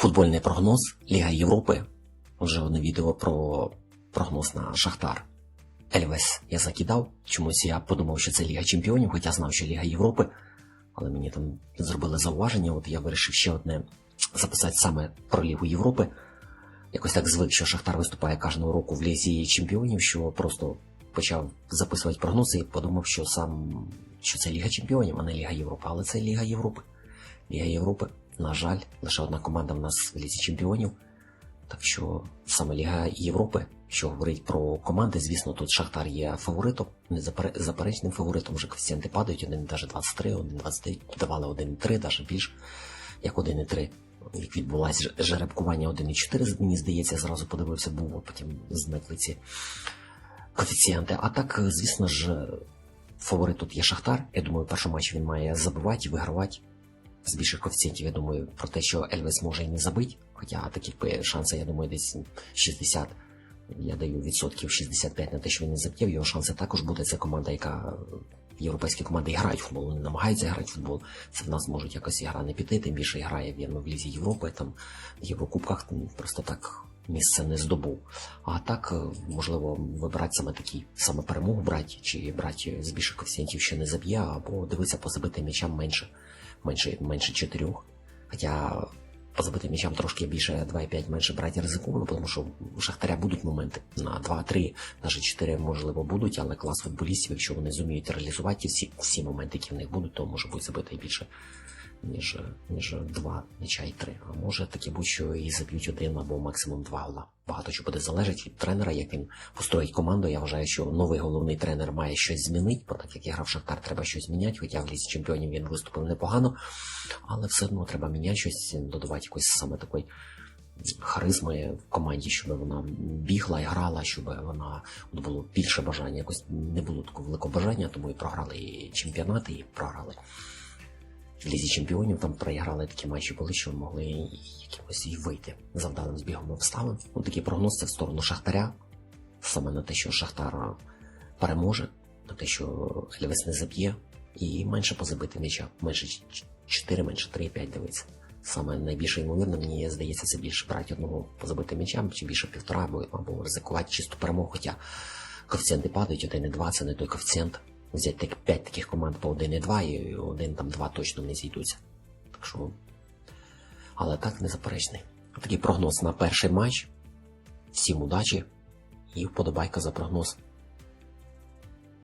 Футбольний прогноз Ліга Європи. Вже одне відео про прогноз на Шахтар. Ельвес я закидав. Чомусь я подумав, що це Ліга Чемпіонів, хоча знав, що Ліга Європи. Але мені там зробили зауваження. От я вирішив ще одне записати саме про Лігу Європи. Якось так звик, що Шахтар виступає кожного року в Лізі Чемпіонів, що просто почав записувати прогнози і подумав, що сам що це Ліга Чемпіонів, а не Ліга Європи. Але це Ліга Європи. Ліга Європи, на жаль, лише одна команда в нас в Лізі Чемпіонів. Так що саме Ліга Європи, що говорить про команди, звісно, тут Шахтар є фаворитом, незаперечним фаворитом, вже коефіцієнти падають, один навіть 23, 1,29, давали 1,3, навіть більш як 1,3. Як відбулося жеребкування 1,4, мені здається, зразу подивився, був, а потім зникли ці коефіцієнти. А так, звісно ж, фаворит тут є Шахтар. Я думаю, перший матч він має забивати, вигравати. З більших коефіцієнтів, я думаю, про те, що Ельвес може і не забити. Хоча такі би шанси, я думаю, десь 60. Я даю відсотків 65 на те, що він не заб'є. Його шанси також буде. Це команда, яка європейські команди грають в футбол, вони намагаються грати в футбол. Це в нас можуть якось ігра не піти, тим більше грає в Лізі Європи, там в Єврокубках ну, просто так місце не здобув. А так, можливо, вибирати саме такі, саме перемогу брати, чи брати з більших коефіцієнтів, що не заб'є, або дивитися по забитим м'ячам менше, менше, менше 4. Хоча по забитим м'ячам трошки більше 2,5 менше брати ризиковано, тому що у Шахтаря будуть моменти на 2-3, навіть 4 можливо будуть, але клас футболістів, якщо вони зуміють реалізувати всі, всі моменти, які в них будуть, то може бути забити і більше, ніж, ніж 2 м'яча і 3. А може таке будь що і заб'ють один або максимум два гола. Багато що буде залежить від тренера, як він построїть команду. Я вважаю, що новий головний тренер має щось змінити, бо так як я грав Шахтар, треба щось зміняти, хоча в лісі чемпіонів він виступив непогано, але все одно треба міняти щось, додавати якось саме такої харизми в команді, щоб вона бігла і грала, щоб вона от було більше бажання. Якось не було такого великого бажання, тому і програли і чемпіонати, і програли. В Лізі чемпіонів там проіграли такі матчі, були, що могли якимось і вийти за вдалим збігом обставин. Ну, такий прогноз це в сторону Шахтаря, саме на те, що Шахтар переможе, на те, що Ельвес не заб'є, і менше позабити м'яча, менше 4, менше 3,5 дивиться. Саме найбільше ймовірно, мені здається, це більше брати одного позабити м'ячам, чи більше півтора, або, або ризикувати чисту перемогу, хоча коефіцієнти падають, 1,2 це не той коефіцієнт. Взяти п'ять 5 таких команд по 1,2 і один там 2 точно не зійдуться. Так що. Але так незаперечний. Такий прогноз на перший матч. Всім удачі і вподобайка за прогноз.